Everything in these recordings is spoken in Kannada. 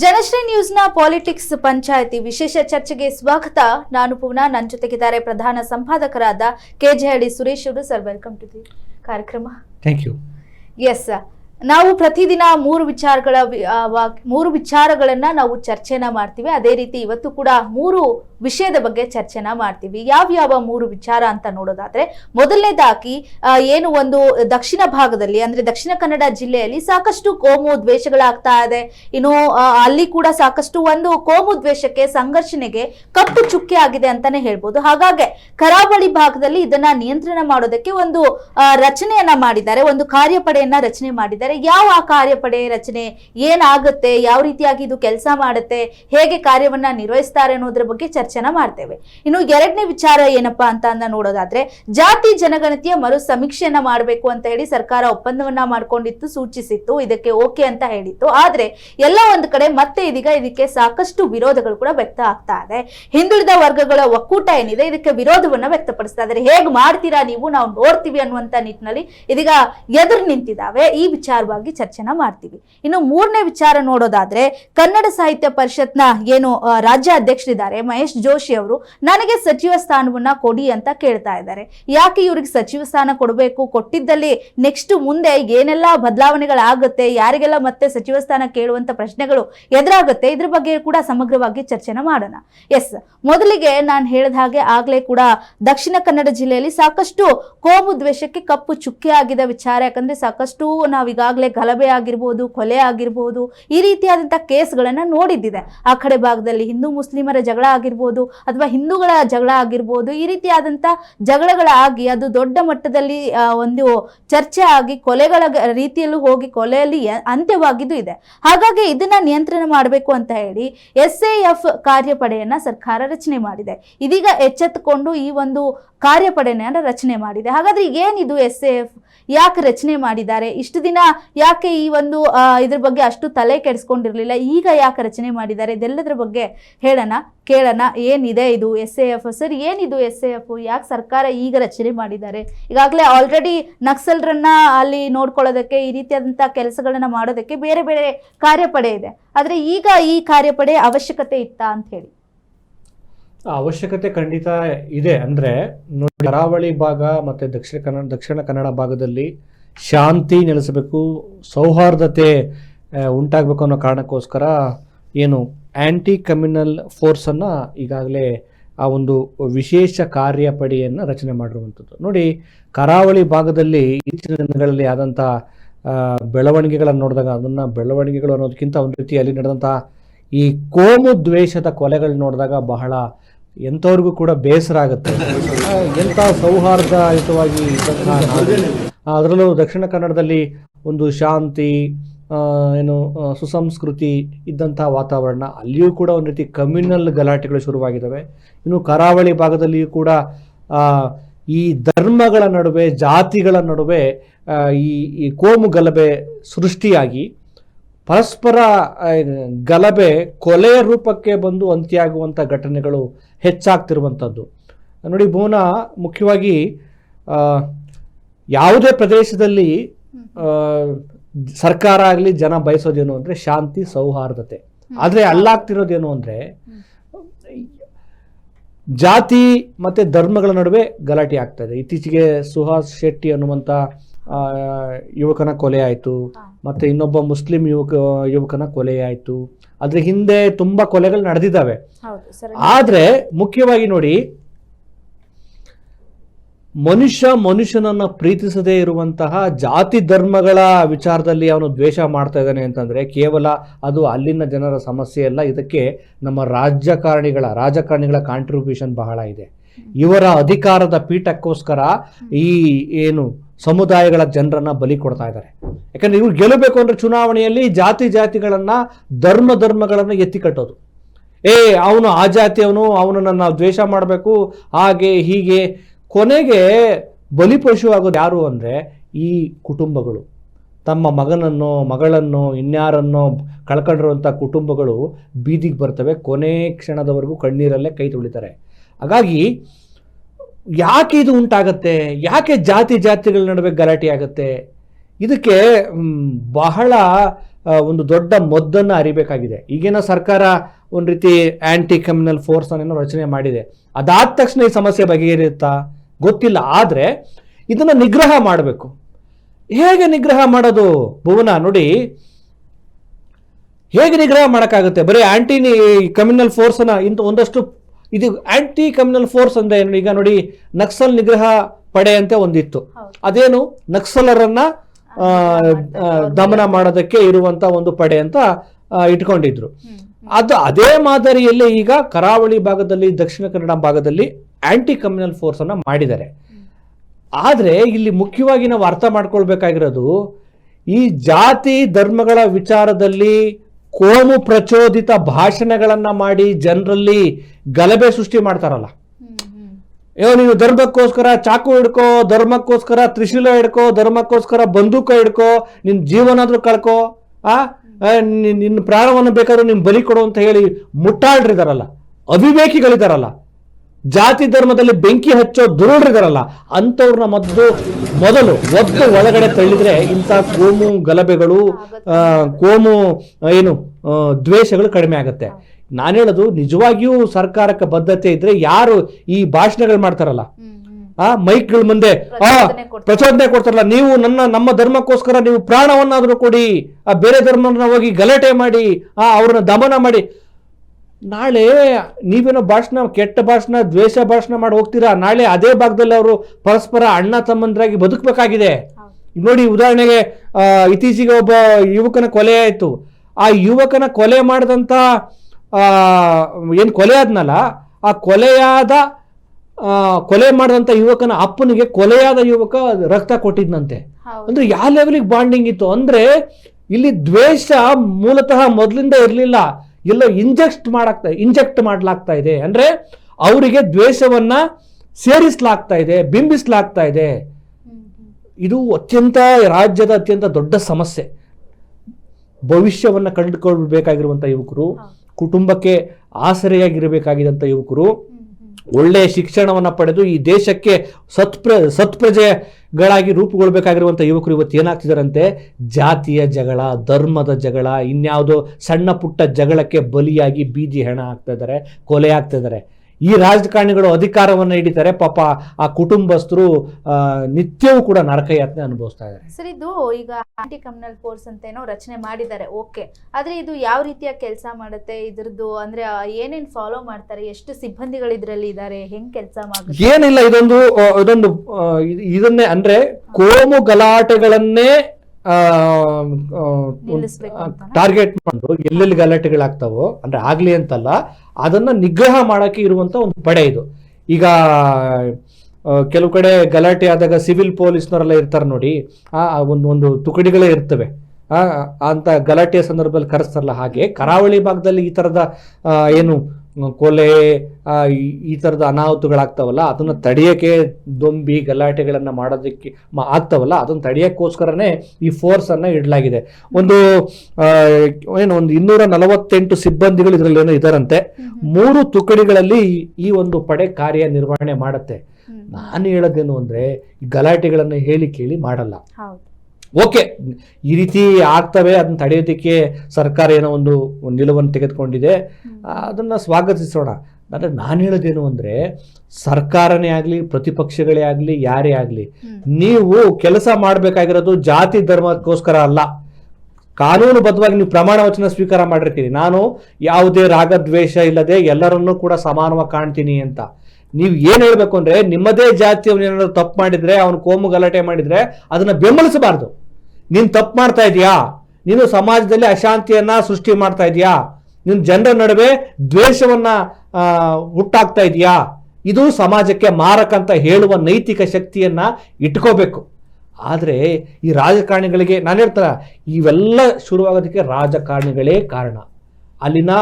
ಜನಶ್ರೀ ನ್ಯೂಸ್ನ ಪಾಲಿಟಿಕ್ಸ್ ಪಂಚಾಯಿತಿ ವಿಶೇಷ ಚರ್ಚೆಗೆ ಸ್ವಾಗತ. ನಾನು ಪೂರ್ಣ ನನ್ನ ಜೊತೆಗಿದ್ದಾರೆ ಪ್ರಧಾನ ಸಂಪಾದಕರಾದ ಕೆಜೆಹಳ್ಳಿ ಸುರೇಶ್ ಅವರು. ಸರ್ ವೆಲ್ಕಮ್ ಟು ದಿ ಕಾರ್ಯಕ್ರಮ. ಥ್ಯಾಂಕ್ ಯು ಎಸ್ ನಾವು ಪ್ರತಿದಿನ ಮೂರು ವಿಚಾರಗಳ ಮೂರು ವಿಚಾರಗಳನ್ನ ನಾವು ಚರ್ಚೆನ ಮಾಡ್ತೀವಿ. ಅದೇ ರೀತಿ ಇವತ್ತು ಕೂಡ ಮೂರು ವಿಷಯದ ಬಗ್ಗೆ ಚರ್ಚೆನ ಮಾಡ್ತೀವಿ. ಯಾವ್ಯಾವ ಯಾವ ಮೂರು ವಿಚಾರ ಅಂತ ನೋಡೋದಾದ್ರೆ, ಮೊದಲನೇದಾಗಿ ಏನು ಒಂದು ದಕ್ಷಿಣ ಭಾಗದಲ್ಲಿ, ಅಂದ್ರೆ ದಕ್ಷಿಣ ಕನ್ನಡ ಜಿಲ್ಲೆಯಲ್ಲಿ ಸಾಕಷ್ಟು ಕೋಮು ದ್ವೇಷಗಳಾಗ್ತಾ ಇದೆ. ಇನ್ನು ಅಲ್ಲಿ ಕೂಡ ಸಾಕಷ್ಟು ಒಂದು ಕೋಮು ದ್ವೇಷಕ್ಕೆ, ಸಂಘರ್ಷಣೆಗೆ ಕಪ್ಪು ಚುಕ್ಕೆ ಆಗಿದೆ ಅಂತಾನೆ ಹೇಳ್ಬೋದು. ಹಾಗಾಗಿ ಕರಾವಳಿ ಭಾಗದಲ್ಲಿ ಇದನ್ನ ನಿಯಂತ್ರಣ ಮಾಡೋದಕ್ಕೆ ಒಂದು ರಚನೆಯನ್ನ ಮಾಡಿದ್ದಾರೆ. ಒಂದು ಕಾರ್ಯಪಡೆಯನ್ನ ರಚನೆ ಮಾಡಿದ್ದಾರೆ. ಯಾವ ಆ ಕಾರ್ಯಪಡೆ ರಚನೆ ಏನಾಗುತ್ತೆ, ಯಾವ ರೀತಿಯಾಗಿ ಇದು ಕೆಲಸ ಮಾಡುತ್ತೆ, ಹೇಗೆ ಕಾರ್ಯವನ್ನ ನಿರ್ವಹಿಸ್ತಾರೆ ಅನ್ನೋದ್ರ ಬಗ್ಗೆ ಚರ್ಚೆನ ಮಾಡ್ತೇವೆ. ಇನ್ನು ಎರಡನೇ ವಿಚಾರ ಏನಪ್ಪಾ ಅಂತ ನೋಡೋದಾದ್ರೆ, ಜಾತಿ ಜನಗಣತಿಯ ಮರು ಸಮೀಕ್ಷೆಯನ್ನ ಮಾಡಬೇಕು ಅಂತ ಹೇಳಿ ಸರ್ಕಾರ ಒಪ್ಪಂದವನ್ನ ಮಾಡ್ಕೊಂಡಿತ್ತು, ಸೂಚಿಸಿತ್ತು, ಇದಕ್ಕೆ ಓಕೆ ಅಂತ ಹೇಳಿತ್ತು. ಆದ್ರೆ ಎಲ್ಲ ಒಂದು ಕಡೆ ಮತ್ತೆ ಇದೀಗ ಇದಕ್ಕೆ ಸಾಕಷ್ಟು ವಿರೋಧಗಳು ಕೂಡ ವ್ಯಕ್ತ ಆಗ್ತಾ ಇದೆ. ಹಿಂದುಳಿದ ವರ್ಗಗಳ ಒಕ್ಕೂಟ ಏನಿದೆ, ಇದಕ್ಕೆ ವಿರೋಧವನ್ನ ವ್ಯಕ್ತಪಡಿಸ್ತಾ ಇದ್ದಾರೆ. ಹೇಗ್ ಮಾಡ್ತೀರಾ ನೀವು? ನಾವು ನೋಡ್ತೀವಿ ಅನ್ನುವಂತ ನಿಟ್ಟಿನಲ್ಲಿ ಇದೀಗ ಎದುರು ನಿಂತಿದ್ದಾವೆ. ಈ ವಿಚಾರವಾಗಿ ಚರ್ಚೆನ ಮಾಡ್ತೀವಿ. ಇನ್ನು ಮೂರನೇ ವಿಚಾರ ನೋಡೋದಾದ್ರೆ ಕನ್ನಡ ಸಾಹಿತ್ಯ ಪರಿಷತ್ನ ಏನು ರಾಜ್ಯ ಅಧ್ಯಕ್ಷರಿದ್ದಾರೆ ಮಹೇಶ್ ಜೋಶಿ ಅವರು. ನನಗೆ ಸಚಿವ ಸ್ಥಾನವನ್ನ ಕೊಡಿ ಅಂತ ಕೇಳ್ತಾ ಇದ್ದಾರೆ. ಯಾಕೆ ಇವ್ರಿಗೆ ಸಚಿವ ಸ್ಥಾನ ಕೊಡಬೇಕು? ಕೊಟ್ಟಿದ್ದಲ್ಲಿ ನೆಕ್ಸ್ಟ್ ಮುಂದೆ ಏನೆಲ್ಲ ಬದಲಾವಣೆಗಳಾಗುತ್ತೆ? ಯಾರಿಗೆಲ್ಲ ಮತ್ತೆ ಸಚಿವ ಸ್ಥಾನ ಕೇಳುವಂತ ಪ್ರಶ್ನೆಗಳು ಎದುರಾಗುತ್ತೆ? ಇದ್ರ ಬಗ್ಗೆ ಕೂಡ ಸಮಗ್ರವಾಗಿ ಚರ್ಚೆನ ಮಾಡೋಣ. ಎಸ್ ಮೊದಲಿಗೆ ನಾನು ಹೇಳಿದ ಹಾಗೆ ಆಗ್ಲೇ ಕೂಡ ದಕ್ಷಿಣ ಕನ್ನಡ ಜಿಲ್ಲೆಯಲ್ಲಿ ಸಾಕಷ್ಟು ಕೋಮು ದ್ವೇಷಕ್ಕೆ ಕಪ್ಪು ಚುಕ್ಕೆ ಆಗಿದ ವಿಚಾರ. ಯಾಕಂದ್ರೆ ಸಾಕಷ್ಟು ನಾವೀಗಾಗಲೇ ಗಲಭೆ ಆಗಿರ್ಬೋದು, ಕೊಲೆ ಆಗಿರ್ಬೋದು, ಈ ರೀತಿಯಾದಂಥ ಕೇಸ್ಗಳನ್ನು ನೋಡಿದ್ದಿದೆ. ಆ ಕಡೆ ಭಾಗದಲ್ಲಿ ಹಿಂದೂ ಮುಸ್ಲಿಮರ ಜಗಳ ಆಗಿರ್ಬೋದು ಅಥವಾ ಹಿಂದೂಗಳ ಜಗಳ ಆಗಿರ್ಬೋದು, ಈ ರೀತಿಯಾದಂಥ ಜಗಳಗಳಾಗಿ ಅದು ದೊಡ್ಡ ಮಟ್ಟದಲ್ಲಿ ಒಂದು ಚರ್ಚೆ ಆಗಿ ಕೊಲೆಗಳ ರೀತಿಯಲ್ಲೂ ಹೋಗಿ ಕೊಲೆಯಲ್ಲಿ ಅಂತ್ಯವಾಗಿದ್ದು ಇದೆ. ಹಾಗಾಗಿ ಇದನ್ನು ನಿಯಂತ್ರಣ ಮಾಡಬೇಕು ಅಂತ ಹೇಳಿ ಎಸ್ ಎ ಎಫ್ ಕಾರ್ಯಪಡೆಯನ್ನ ಸರ್ಕಾರ ರಚನೆ ಮಾಡಿದೆ. ಇದೀಗ ಎಚ್ಚೆತ್ತುಕೊಂಡು ಈ ಒಂದು ಕಾರ್ಯಪಡೆಯನ್ನ ರಚನೆ ಮಾಡಿದೆ. ಹಾಗಾದ್ರೆ ಏನಿದು ಎಸ್ ಎ ಎಫ್ ಯಾಕೆ ರಚನೆ ಮಾಡಿದ್ದಾರೆ? ಇಷ್ಟು ದಿನ ಯಾಕೆ ಈ ಒಂದು ಇದ್ರ ಬಗ್ಗೆ ಅಷ್ಟು ತಲೆ ಕೆಡಿಸ್ಕೊಂಡಿರ್ಲಿಲ್ಲ? ಈಗ ಯಾಕೆ ರಚನೆ ಮಾಡಿದ್ದಾರೆ? ಇದೆಲ್ಲದರ ಬಗ್ಗೆ ಹೇಳೋಣ, ಕೇಳೋಣ. ಏನಿದೆ ಇದು ಎಸ್ ಎ ಎಫ್ ಸರ್, ಏನಿದು ಎಸ್ ಎ ಎಫ್ ಯಾಕೆ ಸರ್ಕಾರ ಈಗ ರಚನೆ ಮಾಡಿದ್ದಾರೆ? ಈಗಾಗಲೇ ಆಲ್ರೆಡಿ ನಕ್ಸಲ್ರನ್ನ ಅಲ್ಲಿ ನೋಡ್ಕೊಳ್ಳೋದಕ್ಕೆ, ಈ ರೀತಿಯಾದಂಥ ಕೆಲಸಗಳನ್ನ ಮಾಡೋದಕ್ಕೆ ಬೇರೆ ಬೇರೆ ಕಾರ್ಯಪಡೆ ಇದೆ. ಆದರೆ ಈಗ ಈ ಕಾರ್ಯಪಡೆ ಅವಶ್ಯಕತೆ ಇತ್ತ ಅಂತ ಹೇಳಿ. ಅವಶ್ಯಕತೆ ಖಂಡಿತ ಇದೆ. ಅಂದರೆ ನೋಡಿ, ಕರಾವಳಿ ಭಾಗ ಮತ್ತು ದಕ್ಷಿಣ ಕನ್ನಡ ದಕ್ಷಿಣ ಕನ್ನಡ ಭಾಗದಲ್ಲಿ ಶಾಂತಿ ನೆಲೆಸಬೇಕು, ಸೌಹಾರ್ದತೆ ಉಂಟಾಗಬೇಕು ಅನ್ನೋ ಕಾರಣಕ್ಕೋಸ್ಕರ ಏನು ಆ್ಯಂಟಿ ಕಮ್ಯುನಲ್ ಫೋರ್ಸನ್ನು ಈಗಾಗಲೇ ಆ ಒಂದು ವಿಶೇಷ ಕಾರ್ಯಪಡೆಯನ್ನು ರಚನೆ ಮಾಡಿರುವಂಥದ್ದು. ನೋಡಿ, ಕರಾವಳಿ ಭಾಗದಲ್ಲಿ ಇತ್ತೀಚಿನ ದಿನಗಳಲ್ಲಿ ಆದಂಥ ಬೆಳವಣಿಗೆಗಳನ್ನು ನೋಡಿದಾಗ ಅದನ್ನು ಬೆಳವಣಿಗೆಗಳು ಅನ್ನೋದಕ್ಕಿಂತ ಒಂದು ರೀತಿ ಅಲ್ಲಿ ನಡೆದಂಥ ಈ ಕೋಮು ದ್ವೇಷದ ಕೊಲೆಗಳನ್ನ ನೋಡಿದಾಗ ಬಹಳ ಎಂಥವ್ರಿಗೂ ಕೂಡ ಬೇಸರ ಆಗುತ್ತೆ ಎಂಥ ಸೌಹಾರ್ದಯುತವಾಗಿ. ಅದರಲ್ಲೂ ದಕ್ಷಿಣ ಕನ್ನಡದಲ್ಲಿ ಒಂದು ಶಾಂತಿ ಏನು ಸುಸಂಸ್ಕೃತಿ ಇದ್ದಂತಹ ವಾತಾವರಣ, ಅಲ್ಲಿಯೂ ಕೂಡ ಒಂದು ರೀತಿ ಕಮ್ಯುನಲ್ ಗಲಾಟೆಗಳು ಶುರುವಾಗಿದ್ದಾವೆ ಇನ್ನು ಕರಾವಳಿ ಭಾಗದಲ್ಲಿಯೂ ಕೂಡ ಈ ಧರ್ಮಗಳ ನಡುವೆ, ಜಾತಿಗಳ ನಡುವೆ ಈ ಕೋಮು ಗಲಭೆ ಸೃಷ್ಟಿಯಾಗಿ ಪರಸ್ಪರ ಗಲಭೆ ಕೊಲೆಯ ರೂಪಕ್ಕೆ ಬಂದು ಅಂತ್ಯ ಆಗುವಂಥ ಘಟನೆಗಳು ಹೆಚ್ಚಾಗ್ತಿರುವಂಥದ್ದು ನೋಡಿ ಭುವನ ಮುಖ್ಯವಾಗಿ ಆ, ಯಾವುದೇ ಪ್ರದೇಶದಲ್ಲಿ ಸರ್ಕಾರ ಆಗಲಿ ಜನ ಬಯಸೋದೇನು ಅಂದರೆ ಶಾಂತಿ ಸೌಹಾರ್ದತೆ. ಆದರೆ ಅಲ್ಲಾಗ್ತಿರೋದೇನು ಅಂದರೆ ಜಾತಿ ಮತ್ತು ಧರ್ಮಗಳ ನಡುವೆ ಗಲಾಟೆ ಆಗ್ತಾ ಇದೆ. ಇತ್ತೀಚೆಗೆ ಸುಹಾಸ್ ಶೆಟ್ಟಿ ಅನ್ನುವಂಥ ಯುವಕನ ಕೊಲೆ ಆಯಿತು. ಮತ್ತು ಇನ್ನೊಬ್ಬ ಮುಸ್ಲಿಂ ಯುವಕ ಯುವಕನ ಕೊಲೆ ಆಯಿತು. ಅದ್ರ ಹಿಂದೆ ತುಂಬ ಕೊಲೆಗಳು ನಡೆದಿದ್ದಾವೆ. ಆದರೆ ಮುಖ್ಯವಾಗಿ ನೋಡಿ ಮನುಷ್ಯ ಮನುಷ್ಯನನ್ನ ಪ್ರೀತಿಸದೇ ಇರುವಂತಹ ಜಾತಿ ಧರ್ಮಗಳ ವಿಚಾರದಲ್ಲಿ ಅವನು ದ್ವೇಷ ಮಾಡ್ತಾ ಇದ್ದಾನೆ ಅಂತಂದ್ರೆ ಕೇವಲ ಅದು ಅಲ್ಲಿನ ಜನರ ಸಮಸ್ಯೆ ಅಲ್ಲ. ಇದಕ್ಕೆ ನಮ್ಮ ರಾಜಕಾರಣಿಗಳ ರಾಜಕಾರಣಿಗಳ ಕಾಂಟ್ರಿಬ್ಯೂಷನ್ ಬಹಳ ಇದೆ. ಇವರ ಅಧಿಕಾರದ ಪೀಠಕ್ಕೋಸ್ಕರ ಈ ಏನು ಸಮುದಾಯಗಳ ಜನರನ್ನು ಬಲಿ ಕೊಡ್ತಾ ಇದ್ದಾರೆ. ಯಾಕಂದ್ರೆ ಇವ್ರು ಗೆಲ್ಲಬೇಕು ಅಂದ್ರೆ ಚುನಾವಣೆಯಲ್ಲಿ ಜಾತಿ ಜಾತಿಗಳನ್ನ, ಧರ್ಮ ಧರ್ಮಗಳನ್ನ ಎತ್ತಿ ಕಟ್ಟೋದು. ಏ, ಅವನು ಆ ಜಾತಿಯವನು, ಅವನನ್ನು ನಾವು ದ್ವೇಷ ಮಾಡಬೇಕು, ಹಾಗೆ ಹೀಗೆ. ಕೊನೆಗೆ ಬಲಿಪಶು ಆಗೋದು ಯಾರು ಅಂದರೆ ಈ ಕುಟುಂಬಗಳು. ತಮ್ಮ ಮಗನನ್ನು, ಮಗಳನ್ನು, ಇನ್ಯಾರನ್ನೋ ಕಳ್ಕೊಂಡಿರುವಂಥ ಕುಟುಂಬಗಳು ಬೀದಿಗೆ ಬರ್ತವೆ, ಕೊನೆ ಕ್ಷಣದವರೆಗೂ ಕಣ್ಣೀರಲ್ಲೇ ಕೈ ತುಳಿತಾರೆ. ಹಾಗಾಗಿ ಯಾಕೆ ಇದು ಉಂಟಾಗತ್ತೆ? ಯಾಕೆ ಜಾತಿ ಜಾತಿಗಳ ನಡುವೆ ಗಲಾಟೆ ಆಗುತ್ತೆ? ಇದಕ್ಕೆ ಬಹಳ ಒಂದು ದೊಡ್ಡ ಮದ್ದನ್ನು ಅರಿಬೇಕಾಗಿದೆ. ಈಗಿನ ಸರ್ಕಾರ ಒಂದು ರೀತಿ ಆ್ಯಂಟಿ ಕ್ರಿಮಿನಲ್ ಫೋರ್ಸ್ ಅನ್ನೋ ರಚನೆ ಮಾಡಿದೆ. ಅದಾದ ತಕ್ಷಣ ಈ ಸಮಸ್ಯೆ ಬಗೆಹರಿಯುತ್ತಾ? ಗೊತ್ತಿಲ್ಲ. ಆದರೆ, ಇದನ್ನು ನಿಗ್ರಹ ಮಾಡಬೇಕು. ಹೇಗೆ ನಿಗ್ರಹ ಮಾಡೋದು? ಭುವನ, ನೋಡಿ. ಹೇಗೆ ನಿಗ್ರಹ ಮಾಡೋಕ್ಕಾಗುತ್ತೆ? ಬರೀ ಆ್ಯಂಟಿ ಕಮ್ಯುನಲ್ ಫೋರ್ಸನ್ನು ಇಂಥ ಒಂದಷ್ಟು ಇದು ಆಂಟಿ ಕಮ್ಯುನಲ್ ಫೋರ್ಸ್ ಅಂದ್ರೆ ಏನು? ಈಗ ನೋಡಿ ನಕ್ಸಲ್ ನಿಗ್ರಹ ಪಡೆ ಅಂತ ಒಂದಿತ್ತು ಅದೇನು? ನಕ್ಸಲರನ್ನ ದಮನ ಮಾಡೋದಕ್ಕೆ ಇರುವಂತ ಒಂದು ಪಡೆ ಅಂತ ಇಟ್ಕೊಂಡಿದ್ರು. ಅದು ಅದೇ ಮಾದರಿಯಲ್ಲಿ ಈಗ ಕರಾವಳಿ ಭಾಗದಲ್ಲಿ ದಕ್ಷಿಣ ಕನ್ನಡ ಭಾಗದಲ್ಲಿ ಆಂಟಿ ಕಮ್ಯುನಲ್ ಫೋರ್ಸ್ ಅನ್ನ ಮಾಡಿದ್ದಾರೆ. ಆದ್ರೆ ಇಲ್ಲಿ ಮುಖ್ಯವಾಗಿ ನಾವು ಅರ್ಥ ಮಾಡ್ಕೊಳ್ಬೇಕಾಗಿರೋದು ಈ ಜಾತಿ ಧರ್ಮಗಳ ವಿಚಾರದಲ್ಲಿ ಕೋಮು ಪ್ರಚೋದಿತ ಭಾಷಣಗಳನ್ನ ಮಾಡಿ ಜನರಲ್ಲಿ ಗಲಭೆ ಸೃಷ್ಟಿ ಮಾಡ್ತಾರಲ್ಲ. ಏನೋ ನೀನು ಧರ್ಮಕ್ಕೋಸ್ಕರ ಚಾಕು ಹಿಡ್ಕೋ ಧರ್ಮಕ್ಕೋಸ್ಕರ ತ್ರಿಶೂಲ ಹಿಡ್ಕೋ ಧರ್ಮಕ್ಕೋಸ್ಕರ ಬಂದೂಕ ಹಿಡ್ಕೋ ನಿನ್ ಜೀವನಾದ್ರೂ ಕಳ್ಕೋ ಆ? ಆ, ನಿನ್- ನಿನ್ನ ಪ್ರಾಣವನ್ನು ಬೇಕಾದ್ರೂ ನಿನ್ ಬಲಿ ಕೊಡು ಅಂತ ಹೇಳಿ ಮುಟ್ಟಾಳ್ರಿದಾರಲ್ಲ ಅವಿವೇಕಿಗಳಿದಾರಲ್ಲ. ಜಾತಿ ಧರ್ಮದಲ್ಲಿ ಬೆಂಕಿ ಹಚ್ಚೋ ದುರುಳರಿದಾರಲ್ಲ ಅಂಥವ್ರನ್ನ ಮೊದಲು ಮೊದಲು ಒದ್ದು ಒಳಗಡೆ ತಳ್ಳಿದ್ರೆ ಇಂಥ ಕೋಮು ಗಲಭೆಗಳು ಆ, ಕೋಮು ಏನು ದ್ವೇಷಗಳು ಕಡಿಮೆ ಆಗುತ್ತೆ ನಾನು ಹೇಳೋದು ನಿಜವಾಗಿಯೂ ಸರ್ಕಾರಕ್ಕೆ ಬದ್ಧತೆ ಇದ್ರೆ ಯಾರು ಈ ಭಾಷಣಗಳು ಮಾಡ್ತಾರಲ್ಲ. ಆ ಮೈಕ್ಗಳ ಮುಂದೆ ಆ ಪ್ರಚೋದನೆ ಕೊಡ್ತಾರೆ. ಕೊಡ್ತಾರಲ್ಲ ನೀವು ನನ್ನ ನಮ್ಮ ಧರ್ಮಕ್ಕೋಸ್ಕರ ನೀವು ಪ್ರಾಣವನ್ನಾದ್ರೂ ಕೊಡಿ ಆ ಬೇರೆ ಧರ್ಮನ ಹೋಗಿ ಗಲಾಟೆ ಮಾಡಿ ಆ ಅವ್ರನ್ನ ದಮನ ಮಾಡಿ ನಾಳೆ ನೀವೇನೋ ಭಾಷಣ ಕೆಟ್ಟ ಭಾಷಣ ದ್ವೇಷ ಭಾಷಣ ಮಾಡಿ ಹೋಗ್ತೀರಾ? ನಾಳೆ ಅದೇ ಭಾಗದಲ್ಲಿ ಅವರು ಪರಸ್ಪರ ಅಣ್ಣ ತಮ್ಮಂದರಾಗಿ ಬದುಕಬೇಕಾಗಿದೆ. ನೋಡಿ ಉದಾಹರಣೆಗೆ ಆ, ಇತ್ತೀಚೆಗೆ ಒಬ್ಬ ಯುವಕನ ಕೊಲೆ ಆಯಿತು. ಆ ಯುವಕನ ಕೊಲೆ ಮಾಡಿದಂಥ ಏನು ಕೊಲೆ ಆದ್ನಲ್ಲ ಆ ಕೊಲೆಯಾದ ಆ, ಕೊಲೆ ಮಾಡಿದಂಥ ಯುವಕನ ಅಪ್ಪನಿಗೆ ಕೊಲೆಯಾದ ಯುವಕ ರಕ್ತ ಕೊಟ್ಟಿದ್ನಂತೆ. ಅಂದ್ರೆ ಯಾವ ಲೆವೆಲಿಗೆ ಬಾಂಡಿಂಗ್ ಇತ್ತು? ಅಂದ್ರೆ ಇಲ್ಲಿ ದ್ವೇಷ ಮೂಲತಃ ಮೊದಲಿಂದ ಇರಲಿಲ್ಲ. ಎಲ್ಲ ಇಂಜೆಕ್ಟ್ ಮಾಡಾಕ್ತಾ ಇಂಜೆಕ್ಟ್ ಮಾಡ್ಲಾಗ್ತಾ ಇದೆ ಅಂದ್ರೆ ಅವರಿಗೆ ದ್ವೇಷವನ್ನ ಸೇರಿಸ್ಲಾಗ್ತಾ ಇದೆ ಬಿಂಬಿಸ್ಲಾಗ್ತಾ ಇದೆ. ಇದು ಅತ್ಯಂತ ರಾಜ್ಯದ ಅತ್ಯಂತ ದೊಡ್ಡ ಸಮಸ್ಯೆ ಭವಿಷ್ಯವನ್ನ ಕಂಡುಕೊಳ್ಬೇಕಾಗಿರುವಂಥ ಯುವಕರು ಕುಟುಂಬಕ್ಕೆ ಆಸರೆಯಾಗಿರಬೇಕಾಗಿದ್ದಂಥ ಯುವಕರು. ಒಳ್ಳೆಯ ಶಿಕ್ಷಣವನ್ನು ಪಡೆದು ಈ ದೇಶಕ್ಕೆ ಸತ್ಪ್ರ, ಸತ್ಪ್ರಜೆಗಳಾಗಿ ರೂಪುಗೊಳ್ಬೇಕಾಗಿರುವಂಥ ಯುವಕರು ಇವತ್ತು ಏನಾಗ್ತಿದ್ದಾರಂತೆ ಜಾತಿಯ ಜಗಳ, ಧರ್ಮದ ಜಗಳ, ಇನ್ಯಾವುದೋ ಸಣ್ಣ ಪುಟ್ಟ ಜಗಳಕ್ಕೆ ಬಲಿಯಾಗಿ ಬೀದಿ ಹೆಣ ಆಗ್ತಾ ಇದ್ದಾರೆ ಕೊಲೆ ಆಗ್ತಾ ಇದ್ದಾರೆ ಈ ರಾಜಕಾರಣಿಗಳು ಅಧಿಕಾರವನ್ನು ಹಿಡಿತಾರೆ ಪಾಪ ಆ ಕುಟುಂಬಸ್ಥರು ನಿತ್ಯವೂ ಕೂಡ ನರಕಯಾತನೆ ಅನುಭವಿಸ್ತಾ ಇದ್ದಾರೆ. ಸರ್ ಇದು ಈಗ ಆಂಟಿ ಕಮ್ಯುನಲ್ ಫೋರ್ಸ್ ಅಂತ ಏನೋ ರಚನೆ ಮಾಡಿದ್ದಾರೆ. ಓಕೆ ಆದ್ರೆ ಇದು ಯಾವ ರೀತಿಯ ಕೆಲಸ ಮಾಡುತ್ತೆ? ಇದ್ರದ್ದು ಅಂದ್ರೆ ಏನೇನ್ ಫಾಲೋ ಮಾಡ್ತಾರೆ? ಎಷ್ಟು ಸಿಬ್ಬಂದಿಗಳು ಇದರಲ್ಲಿ ಇದ್ದಾರೆ ಹೆಂಗ್ ಕೆಲಸ ಮಾಡುತ್ತೆ ಏನಿಲ್ಲ ಇದೊಂದು ಇದೊಂದು ಇದನ್ನೇ ಅಂದ್ರೆ ಕೋಮು ಗಲಾಟೆಗಳನ್ನೇ ಟಾರ್ಗೆಟ್ ಮಾಡಿ ಎಲ್ಲೆಲ್ಲಿ ಗಲಾಟೆಗಳಾಗ್ತಾವೋ ಅಂದ್ರೆ ಆಗ್ಲಿ ಅಂತಲ್ಲ ಅದನ್ನ ನಿಗ್ರಹ ಮಾಡಕ್ಕೆ ಇರುವಂತ ಒಂದು ಪಡೆ ಇದು. ಈಗ ಕೆಲವು ಕಡೆ ಗಲಾಟೆ ಆದಾಗ ಸಿವಿಲ್ ಪೊಲೀಸ್ನವರೆಲ್ಲ ಇರ್ತಾರೆ ನೋಡಿ ಆ ಒಂದು ಒಂದು ತುಕಡಿಗಳೇ ಇರ್ತವೆ. ಆ ಅಂತ ಗಲಾಟೆಯ ಸಂದರ್ಭದಲ್ಲಿ ಕರೆಸ್ತಾರಲ್ಲ ಹಾಗೆ ಕರಾವಳಿ ಭಾಗದಲ್ಲಿ ಈ ತರದ ಆ, ಏನು ಕೊಲೆ ಈ- ಥರದ ತರದ ಅನಾಹುತಗಳಾಗ್ತಾವಲ್ಲ ಅದನ್ನು ತಡೆಯಕ್ಕೆ ದೊಂಬಿ ಗಲಾಟೆಗಳನ್ನು ಮಾಡೋದಕ್ಕೆ ಆಗ್ತಾವಲ್ಲ ಅದನ್ನು ತಡೆಯೋಕ್ಕೋಸ್ಕರನೇ ಈ ಫೋರ್ಸನ್ನು ಅನ್ನ ಇಡಲಾಗಿದೆ. ಒಂದು ಏನು ಒಂದು ಇನ್ನೂರ ನಲವತ್ತೆಂಟು ಸಿಬ್ಬಂದಿಗಳು ಇದರಲ್ಲಿ ಏನೋ ಇದಾರಂತೆ. ಮೂರು ತುಕಡಿಗಳಲ್ಲಿ ಈ- ಒಂದು ಪಡೆ ಕಾರ್ಯನಿರ್ವಹಣೆ ಮಾಡುತ್ತೆ. ಹ್ಮ್, ನಾನು ಹೇಳೋದೇನು ಅಂದ್ರೆ ಗಲಾಟೆಗಳನ್ನು ಹೇಳಿ ಕೇಳಿ ಮಾಡಲ್ಲ. ಓಕೆ ಈ ರೀತಿ ಆಗ್ತವೆ ಅದನ್ನ ತಡೆಯೋದಕ್ಕೆ ಸರ್ಕಾರ ಏನೋ ಒಂದು ನಿಲುವನ್ನು ತೆಗೆದುಕೊಂಡಿದೆ. ಅದನ್ನು ಸ್ವಾಗತಿಸೋಣ. ಆದರೆ ನಾನು ಹೇಳೋದೇನು ಅಂದರೆ ಸರ್ಕಾರನೇ ಆಗಲಿ ಪ್ರತಿಪಕ್ಷಗಳೇ ಆಗಲಿ ಯಾರೇ ಆಗಲಿ ನೀವು ಕೆಲಸ ಮಾಡಬೇಕಾಗಿರೋದು ಜಾತಿ ಧರ್ಮಕ್ಕೋಸ್ಕರ ಅಲ್ಲ. ಕಾನೂನುಬದ್ಧವಾಗಿ ನೀವು ಪ್ರಮಾಣ ವಚನ ಸ್ವೀಕಾರ ಮಾಡಿರ್ತೀನಿ ನಾನು ಯಾವುದೇ ರಾಗದ್ವೇಷ ಇಲ್ಲದೆ ಎಲ್ಲರನ್ನೂ ಕೂಡ ಸಮಾನವಾಗಿ ಕಾಣ್ತೀನಿ ಅಂತ. ನೀವು ಏನು ಹೇಳಬೇಕು ಅಂದ್ರೆ ನಿಮ್ಮದೇ ಜಾತಿ ಏನಾದ್ರು ತಪ್ಪು ಮಾಡಿದ್ರೆ ಅವನು ಕೋಮು ಗಲಾಟೆ ಮಾಡಿದ್ರೆ ಅದನ್ನ ಬೆಂಬಲಿಸಬಾರ್ದು. ನೀನ್ ತಪ್ಪು ಮಾಡ್ತಾ ಇದೀಯಾ? ನೀನು ಸಮಾಜದಲ್ಲಿ ಅಶಾಂತಿಯನ್ನ ಸೃಷ್ಟಿ ಮಾಡ್ತಾ ಇದೀಯಾ? ನಿನ್ನ ಜನರ ನಡುವೆ ದ್ವೇಷವನ್ನ ಹುಟ್ಟಾಗ್ತಾ ಇದೆಯಾ? ಇದು ಸಮಾಜಕ್ಕೆ ಮಾರಕ ಅಂತ ಹೇಳುವ ನೈತಿಕ ಶಕ್ತಿಯನ್ನ ಇಟ್ಕೋಬೇಕು. ಆದರೆ ಈ ರಾಜಕಾರಣಿಗಳಿಗೆ, ನಾನು ಹೇಳ್ತಾರ ಇವೆಲ್ಲ ಶುರುವಾಗೋದಕ್ಕೆ ರಾಜಕಾರಣಿಗಳೇ ಕಾರಣ. ಅಲ್ಲಿನ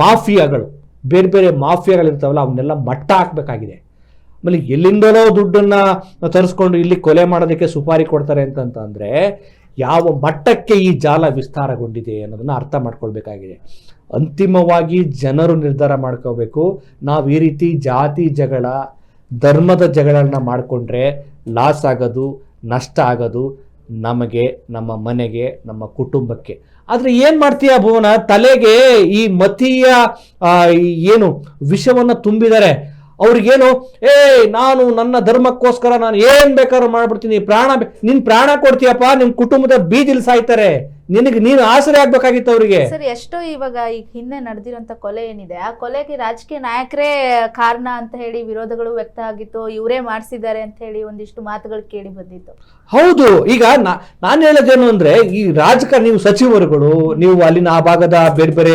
ಮಾಫಿಯಾಗಳು, ಬೇರೆ ಬೇರೆ ಮಾಫಿಯಾಗಳಿರ್ತಾವಲ್ಲ, ಅವನ್ನೆಲ್ಲ ಮಟ್ಟ ಹಾಕಬೇಕಾಗಿದೆ. ಆಮೇಲೆ ಎಲ್ಲಿಂದಲೋ ದುಡ್ಡನ್ನ ತರಿಸ್ಕೊಂಡು ಇಲ್ಲಿ ಕೊಲೆ ಮಾಡೋದಕ್ಕೆ ಸುಪಾರಿ ಕೊಡ್ತಾರೆ ಅಂತಂತಂದ್ರೆ ಯಾವ ಮಟ್ಟಕ್ಕೆ ಈ ಜಾಲ ವಿಸ್ತಾರಗೊಂಡಿದೆ ಅನ್ನೋದನ್ನ ಅರ್ಥ ಮಾಡ್ಕೊಳ್ಬೇಕಾಗಿದೆ. ಅಂತಿಮವಾಗಿ ಜನರು ನಿರ್ಧಾರ ಮಾಡ್ಕೋಬೇಕು. ನಾವು ಈ ರೀತಿ ಜಾತಿ ಜಗಳ, ಧರ್ಮದ ಜಗಳನ್ನ ಮಾಡಿಕೊಂಡ್ರೆ ಲಾಸ್ ಆಗೋದು, ನಷ್ಟ ಆಗೋದು ನಮಗೆ, ನಮ್ಮ ಮನೆಗೆ, ನಮ್ಮ ಕುಟುಂಬಕ್ಕೆ. ಆದರೆ ಏನು ಮಾಡ್ತೀಯ ಭುವನ? ತಲೆಗೆ ಈ ಮತೀಯ ಏನು ವಿಷವನ್ನು ತುಂಬಿದ್ದಾರೆ ಅವ್ರಿಗೇನು ಏ ನಾನು ನನ್ನ ಧರ್ಮಕ್ಕೋಸ್ಕರ ನಾನು ಏನು ಬೇಕಾದ್ರೂ ಮಾಡ್ಬಿಡ್ತೀನಿ ಪ್ರಾಣ ಬೆ- ನಿನ್ ಪ್ರಾಣ ಕೊಡ್ತೀಯಪ್ಪ ನಿಮ್ಮ ಕುಟುಂಬದ ಬೀದಿಲ್ ಸಾಯ್ತಾರೆ ನಿನಗೆ ನೀನು ಆಸರೆ ಆಗ್ಬೇಕಾಗಿತ್ತು ಅವರಿಗೆ ಸರ್ ಎಷ್ಟೋ ಇವಾಗ ಈಗ ಹಿಂದೆ ನಡೆದಿರೋಂಥ ಕೊಲೆ ಏನಿದೆ ಆ ಕೊಲೆಗೆ ರಾಜಕೀಯ ನಾಯಕರೇ ಕಾರಣ ಅಂತ ಹೇಳಿ ವಿರೋಧಗಳು ವ್ಯಕ್ತ ಆಗಿತ್ತು ಇವರೇ ಮಾಡಿಸಿದ್ದಾರೆ ಅಂತ ಹೇಳಿ ಒಂದಿಷ್ಟು ಮಾತುಗಳು ಕೇಳಿ ಬಂದಿತ್ತು ಹೌದು ಈಗ ನಾನು ಹೇಳೋದೇನು ಅಂದ್ರೆ ಈ ರಾಜಕಾರಣ ನೀವು ಸಚಿವರುಗಳು ನೀವು ಅಲ್ಲಿನ ಆ ಭಾಗದ ಬೇರೆ ಬೇರೆ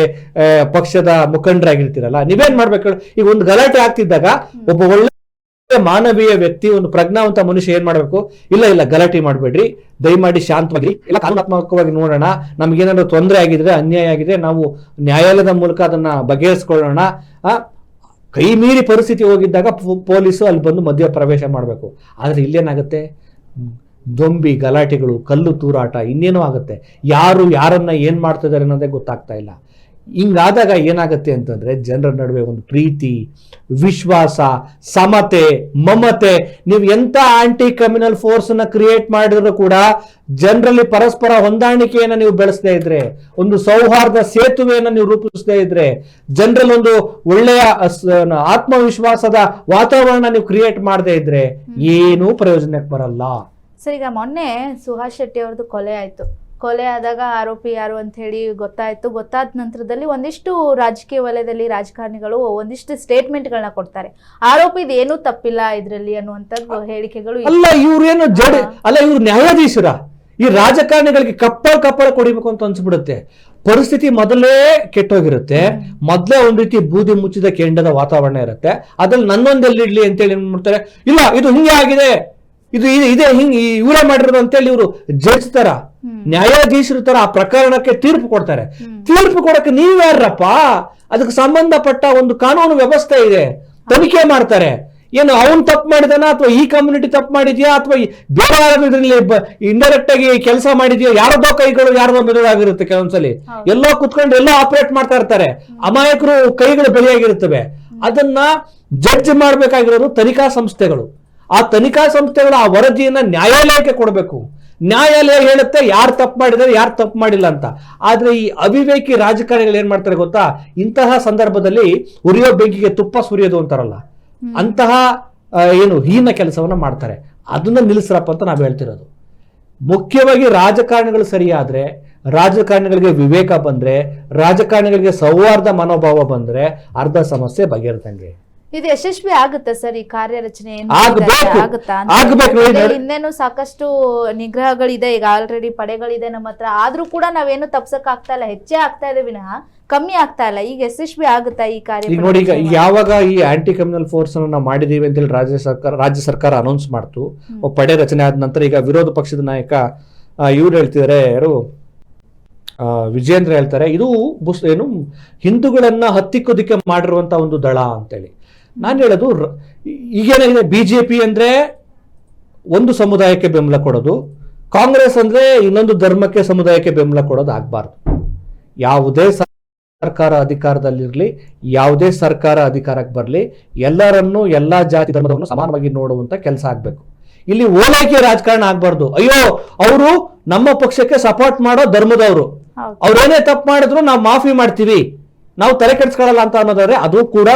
ಪಕ್ಷದ ಮುಖಂಡರಾಗಿರ್ತೀರಲ್ಲ ನೀವೇನ್ ಮಾಡ್ಬೇಕು? ಈಗ ಒಂದು ಗಲಾಟೆ ಆಗ್ತಿದ್ದಾಗ ಒಬ್ಬ ಒಳ್ಳೆ ಮಾನವೀಯ ವ್ಯಕ್ತಿ, ಒಂದು ಪ್ರಜ್ಞಾವಂತ ಮನುಷ್ಯ ಏನ್ ಮಾಡ್ಬೇಕು? ಇಲ್ಲ ಇಲ್ಲ, ಗಲಾಟೆ ಮಾಡಬೇಡ್ರಿ. ದಯಮಾಡಿ ಶಾಂತವಾಗಿ ಇಲ್ಲ ಕಾನೂನಾತ್ಮಕವಾಗಿ ನೋಡೋಣ. ನಮ್ಗೇನಾದ್ರು ತೊಂದರೆ ಆಗಿದ್ರೆ, ಅನ್ಯಾಯ ಆಗಿದ್ರೆ ನಾವು ನ್ಯಾಯಾಲಯದ ಮೂಲಕ ಅದನ್ನ ಬಗೆಹರಿಸ್ಕೊಳ್ಳೋಣ. ಕೈ ಮೀರಿ ಪರಿಸ್ಥಿತಿ ಹೋಗಿದ್ದಾಗ ಪೊಲೀಸು ಅಲ್ಲಿ ಬಂದು ಮಧ್ಯ ಪ್ರವೇಶ ಮಾಡಬೇಕು. ಆದ್ರೆ ಇಲ್ಲೇನಾಗುತ್ತೆ. ದೊಂಬಿ, ಗಲಾಟೆಗಳು, ಕಲ್ಲು ತೂರಾಟ ಇನ್ನೇನೋ ಆಗುತ್ತೆ. ಯಾರು, ಯಾರನ್ನ ಏನ್ ಮಾಡ್ತಿದ್ದಾರೆ ಅನ್ನೋದೇ ಗೊತ್ತಾಗ್ತಾ ಇಲ್ಲ. ಹಿಂಗಾದಾಗ ಏನಾಗುತ್ತೆ ಅಂತಂದ್ರೆ ಜನರ ನಡುವೆ ಒಂದು ಪ್ರೀತಿ ವಿಶ್ವಾಸ ಸಮತೆ ಮಮತೆ ನೀವು ಎಂತ ಆಂಟಿ ಕ್ರಿಮಿನಲ್ ಫೋರ್ಸ್ ಅನ್ನ ಕ್ರಿಯೇಟ್ ಮಾಡಿದ್ರು ಕೂಡ ಜನರಲ್ಲಿ ಪರಸ್ಪರ ಹೊಂದಾಣಿಕೆಯನ್ನ ನೀವು ಬೆಳೆಸದೇ ಇದ್ರೆ ಒಂದು ಸೌಹಾರ್ದ ಸೇತುವೆಯನ್ನ ನೀವು ರೂಪಿಸದೇ ಇದ್ರೆ ಜನರಲ್ಲಿ ಒಂದು ಒಳ್ಳೆಯ ಆತ್ಮವಿಶ್ವಾಸದ ವಾತಾವರಣ ನೀವು ಕ್ರಿಯೇಟ್ ಮಾಡದೇ ಇದ್ರೆ ಏನೂ ಪ್ರಯೋಜನಕ್ಕೆ ಬರಲ್ಲ. ಸರ್ ಈಗ ಮೊನ್ನೆ ಸುಹಾಸ್ ಶೆಟ್ಟಿ ಅವ್ರದ್ದು ಕೊಲೆ ಆಯ್ತು. ಕೊಲೆ ಆದಾಗ ಆರೋಪಿ ಯಾರು ಅಂತ ಹೇಳಿ ಗೊತ್ತಾಯ್ತು. ಗೊತ್ತಾದ ನಂತರದಲ್ಲಿ ಒಂದಿಷ್ಟು ರಾಜಕೀಯ ವಲಯದಲ್ಲಿ ರಾಜಕಾರಣಿಗಳು ಒಂದಿಷ್ಟು ಸ್ಟೇಟ್ಮೆಂಟ್ಗಳನ್ನ ಕೊಡ್ತಾರೆ. ಆರೋಪಿದ ಏನೂ ತಪ್ಪಿಲ್ಲ ಇದರಲ್ಲಿ ಅನ್ನುವಂಥದ್ದು ಹೇಳಿಕೆಗಳು. ಅಲ್ಲ ಇವ್ರೇನು ಜಡ ಅಲ್ಲ ಇವ್ರು ನ್ಯಾಯಾಧೀಶರ? ಈ ರಾಜಕಾರಣಿಗಳಿಗೆ ಕಪ್ಪಳ ಕಪ್ಪಳ ಕೊಡಿಬೇಕು ಅಂತ ಅನ್ಸ್ಬಿಡುತ್ತೆ. ಪರಿಸ್ಥಿತಿ ಮೊದಲೇ ಕೆಟ್ಟೋಗಿರುತ್ತೆ. ಮೊದಲೇ ಒಂದ್ ರೀತಿ ಬೂದಿ ಮುಚ್ಚಿದ ಕೆಂಡದ ವಾತಾವರಣ ಇರುತ್ತೆ. ಅದ್ರಲ್ಲಿ ನನ್ನೊಂದೆಲ್ಲಿ ಇಡ್ಲಿ ಅಂತೇಳಿ ಏನ್ ಮಾಡ್ತಾರೆ? ಇಲ್ಲ ಇದು ಹಿಂಗೆ ಆಗಿದೆ. ಇದು ಇದೆ ಹಿಂಗ್ ಇವರೇ ಮಾಡಿರೋದು ಅಂತೇಳಿ ಇವರು ಜಡ್ಜ್ ತರ. ನ್ಯಾಯಾಧೀಶರ ತರ ಆ ಪ್ರಕರಣಕ್ಕೆ ತೀರ್ಪು ಕೊಡ್ತಾರೆ. ತೀರ್ಪು ಕೊಡಕ್ಕೆ ನೀವ್ಯಾರಪ್ಪ ಅದಕ್ಕೆ ಸಂಬಂಧಪಟ್ಟ ಒಂದು ಕಾನೂನು ವ್ಯವಸ್ಥೆ ಇದೆ. ತನಿಖೆ ಮಾಡ್ತಾರೆ. ಏನು ಅವನ್ ತಪ್ಪು ಮಾಡಿದಾನ ಅಥವಾ ಈ ಕಮ್ಯುನಿಟಿ ತಪ್ಪು ಮಾಡಿದ್ಯಾ ಅಥವಾ ಬೇರೆ ಯಾರಲ್ಲಿ ಇದರಲ್ಲಿ ಇಂಡೈರೆಕ್ಟ್ ಆಗಿ ಕೆಲಸ ಮಾಡಿದ್ಯಾ? ಯಾರದೋ ಕೈಗಳು ಯಾರದೋ ಮೆದುಳಾಗಿರುತ್ತೆ ಕೆಲವೊಂದ್ಸಲಿ. ಎಲ್ಲೋ ಕುತ್ಕೊಂಡು ಎಲ್ಲೋ ಆಪರೇಟ್ ಮಾಡ್ತಾ ಇರ್ತಾರೆ. ಅಮಾಯಕರು ಕೈಗಳು ಬೆಲೆಯಾಗಿರುತ್ತವೆ ಅದನ್ನ ಜಡ್ಜ್ ಮಾಡ್ಬೇಕಾಗಿರೋದು ತನಿಖಾ ಸಂಸ್ಥೆಗಳು. ಆ ತನಿಖಾ ಸಂಸ್ಥೆಗಳು ಆ ವರದಿಯನ್ನ ನ್ಯಾಯಾಲಯಕ್ಕೆ ಕೊಡಬೇಕು. ನ್ಯಾಯಾಲಯ ಹೇಳುತ್ತೆ ಯಾರು ತಪ್ಪು ಮಾಡಿದ್ದಾರೆ ಯಾರು ತಪ್ಪು ಮಾಡಿಲ್ಲ ಅಂತ. ಆದ್ರೆ ಈ ಅವಿವೇಕಿ ರಾಜಕಾರಣಿಗಳು ಏನ್ ಮಾಡ್ತಾರೆ ಗೊತ್ತಾ? ಇಂತಹ ಸಂದರ್ಭದಲ್ಲಿ ಉರಿಯೋ ಬೆಂಕಿಗೆ ತುಪ್ಪ ಸುರಿಯೋದು ಅಂತಾರಲ್ಲ. ಅಂತಹ ಏನು ಹೀನ ಕೆಲಸವನ್ನ ಮಾಡ್ತಾರೆ. ಅದನ್ನ ನಿಲ್ಲಿಸ್ರಪ್ಪ ಅಂತ ನಾವು ಹೇಳ್ತಿರೋದು. ಮುಖ್ಯವಾಗಿ ರಾಜಕಾರಣಿಗಳು ಸರಿಯಾದ್ರೆ ರಾಜಕಾರಣಿಗಳಿಗೆ ವಿವೇಕ ಬಂದ್ರೆ ರಾಜಕಾರಣಿಗಳಿಗೆ ಸೌಹಾರ್ದ ಮನೋಭಾವ ಬಂದ್ರೆ ಅರ್ಧ ಸಮಸ್ಯೆ ಬಗೆಹರಿದಂಗೆ. ಇದು ಯಶಸ್ವಿ ಆಗುತ್ತಾ ಸರ್ ಈ ಕಾರ್ಯರಚನೆ ಇನ್ನೇನು ಅಂತ. ಹಿಂದೆನೂ ಸಾಕಷ್ಟು ನಿಗ್ರಹಗಳಿದೆ ಈಗ ಆಲ್ರೆಡಿ ಪಡೆಗಳಿದೆ ನಮ್ಮ ಹತ್ರ. ಆದ್ರೂ ಕೂಡ ನಾವೇನು ತಪ್ಸಕ್ ಆಗ್ತಾ ಇಲ್ಲ. ಹೆಚ್ಚೇ ಆಗ್ತಾ ಇದೆ ವಿನಃ. ಕಮ್ಮಿ ಆಗ್ತಾ ಇಲ್ಲ. ಈಗ ಯಶಸ್ವಿ ಆಗುತ್ತಾ ಈ ಕಾರ್ಯ ಈಗ ನೋಡಿ ಈಗ ಯಾವಾಗ ಈ ಆಂಟಿ ಕ್ರಿಮಿನಲ್ ಫೋರ್ಸ್ ಅನ್ನು ನಾವು ಮಾಡಿದೀವಿ ಅಂತೇಳಿ ರಾಜ್ಯ ಸರ್ಕಾರ ರಾಜ್ಯ ಸರ್ಕಾರ ಅನೌನ್ಸ್ ಮಾಡ್ತು. ಪಡೆ ರಚನೆ ಆದ ನಂತರ ಈಗ ವಿರೋಧ ಪಕ್ಷದ ನಾಯಕ ಇವ್ರು ಹೇಳ್ತಿದ್ದಾರೆ ಯಾರು? ಆ, ವಿಜೇಂದ್ರ ಹೇಳ್ತಾರೆ ಇದು ಏನು ಹಿಂದೂಗಳನ್ನ ಹತ್ತಿಕ್ಕೋದಿಕ್ಕೆ ಮಾಡಿರುವಂತ ಒಂದು ದಳ ಅಂತೇಳಿ. ನಾನು ಹೇಳೋದು ಈಗೇನಾಗಿದೆ ಬಿ ಜೆ ಬಿಜೆಪಿ ಅಂದ್ರೆ ಒಂದು ಸಮುದಾಯಕ್ಕೆ ಬೆಂಬಲ ಕೊಡೋದು ಕಾಂಗ್ರೆಸ್ ಅಂದ್ರೆ ಇನ್ನೊಂದು ಧರ್ಮಕ್ಕೆ ಸಮುದಾಯಕ್ಕೆ ಬೆಂಬಲ ಕೊಡೋದು ಆಗಬಾರ್ದು. ಯಾವುದೇ ಸರ್ಕಾರ ಅಧಿಕಾರದಲ್ಲಿರಲಿ ಯಾವುದೇ ಸರ್ಕಾರ ಅಧಿಕಾರಕ್ಕೆ ಬರಲಿ ಎಲ್ಲರನ್ನೂ ಎಲ್ಲಾ ಜಾತಿ ಧರ್ಮದವರನ್ನು ಸಮಾನವಾಗಿ ನೋಡುವಂಥ ಕೆಲಸ ಆಗಬೇಕು. ಇಲ್ಲಿ ಓಲೈಕೆ ರಾಜಕಾರಣ ಆಗಬಾರ್ದು. ಅಯ್ಯೋ ಅವರು ನಮ್ಮ ಪಕ್ಷಕ್ಕೆ ಸಪೋರ್ಟ್ ಮಾಡೋ ಧರ್ಮದವರು. ಅವ್ರೇನೇ ತಪ್ಪು ಮಾಡಿದ್ರು ನಾವು ಮಾಫಿ ಮಾಡ್ತೀವಿ. ನಾವು ತಲೆ ಕೆಡಿಸ್ಕೊಳ್ಳಲ್ಲ ಅಂತ ಅನ್ನೋದಾದ್ರೆ ಅದು ಕೂಡ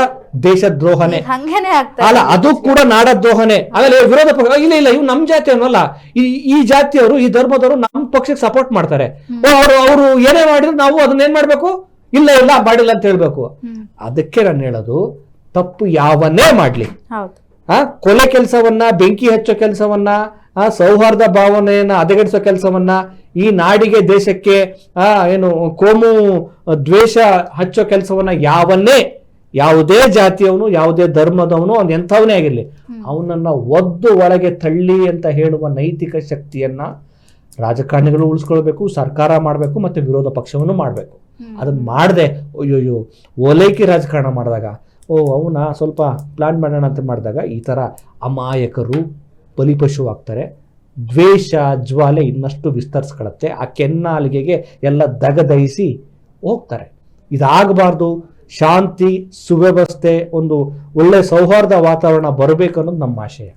ದೇಶದ್ರೋಹನೆ. ಹಂಗೇನೆ ಆಗ್ತಾ ಅಲ್ಲ ಅದು ಕೂಡ ನಾಡದ್ರೋಹನೆ. ಆಮೇಲೆ ವಿರೋಧ ಪಕ್ಷ ಇಲ್ಲ ಇಲ್ಲ ಇವ್ ನಮ್ ಜಾತಿ ಅನ್ನೋಲ್ಲ. ಈ ಈ ಜಾತಿಯವರು ಈ ಧರ್ಮದವರು ನಮ್ ಪಕ್ಷಕ್ಕೆ ಸಪೋರ್ಟ್ ಮಾಡ್ತಾರೆ. ಅವರು ಅವರು ಏನೇ ಮಾಡಿದ್ರು ನಾವು ಅದನ್ನ ಏನ್ ಮಾಡ್ಬೇಕು? ಇಲ್ಲ ಇಲ್ಲ ಮಾಡಿಲ್ಲ ಅಂತ ಹೇಳ್ಬೇಕು. ಅದಕ್ಕೆ ನಾನು ಹೇಳೋದು ತಪ್ಪು ಯಾವನ್ನೇ ಮಾಡ್ಲಿ. ಆ ಕೊಲೆ ಕೆಲಸವನ್ನ ಬೆಂಕಿ ಹಚ್ಚೋ ಕೆಲಸವನ್ನ ಆ ಸೌಹಾರ್ದ ಭಾವನೆಯನ್ನ ಹದಗೆಡಿಸೋ ಕೆಲಸವನ್ನ ಈ ನಾಡಿಗೆ ದೇಶಕ್ಕೆ ಆ ಏನು ಕೋಮು ದ್ವೇಷ ಹಚ್ಚೋ ಕೆಲಸವನ್ನ ಯಾವನ್ನೇ ಯಾವುದೇ ಜಾತಿಯವನು ಯಾವುದೇ ಧರ್ಮದವನು ಅವ್ನು ಎಂಥವನೇ ಆಗಿರಲಿ ಅವನನ್ನ ಒದ್ದು ಒಳಗೆ ತಳ್ಳಿ ಅಂತ ಹೇಳುವ ನೈತಿಕ ಶಕ್ತಿಯನ್ನ ರಾಜಕಾರಣಿಗಳು ಉಳಿಸ್ಕೊಳ್ಬೇಕು ಸರ್ಕಾರ ಮಾಡಬೇಕು ಮತ್ತೆ ವಿರೋಧ ಪಕ್ಷವನ್ನು ಮಾಡಬೇಕು. ಅದನ್ನ ಮಾಡದೆ ಅಯ್ಯೋಯ್ಯೋ ಓಲೈಕೆ ರಾಜಕಾರಣ ಮಾಡಿದಾಗ ಓ ಅವನ ಸ್ವಲ್ಪ ಪ್ಲಾನ್ ಮಾಡೋಣ ಅಂತ ಮಾಡಿದಾಗ ಈ ಥರ ಅಮಾಯಕರು ಬಲಿಪಶು ಆಗ್ತಾರೆ ದ್ವೇಷ, ಜ್ವಾಲೆ ಇನ್ನಷ್ಟು ವಿಸ್ತರಿಸ್ಕೊಳತ್ತೆ ಆ ಕೆನ್ನಾಲಿಗೆಗೆ ಎಲ್ಲ ದಗದಹಿಸಿ ಹೋಗ್ತಾರೆ. ಇದಾಗಬಾರ್ದು. ಶಾಂತಿ, ಸುವ್ಯವಸ್ಥೆ, ಒಂದು ಒಳ್ಳೆ ಸೌಹಾರ್ದ ವಾತಾವರಣ ಬರಬೇಕು ಅನ್ನೋದು ನಮ್ಮ ಆಶಯ.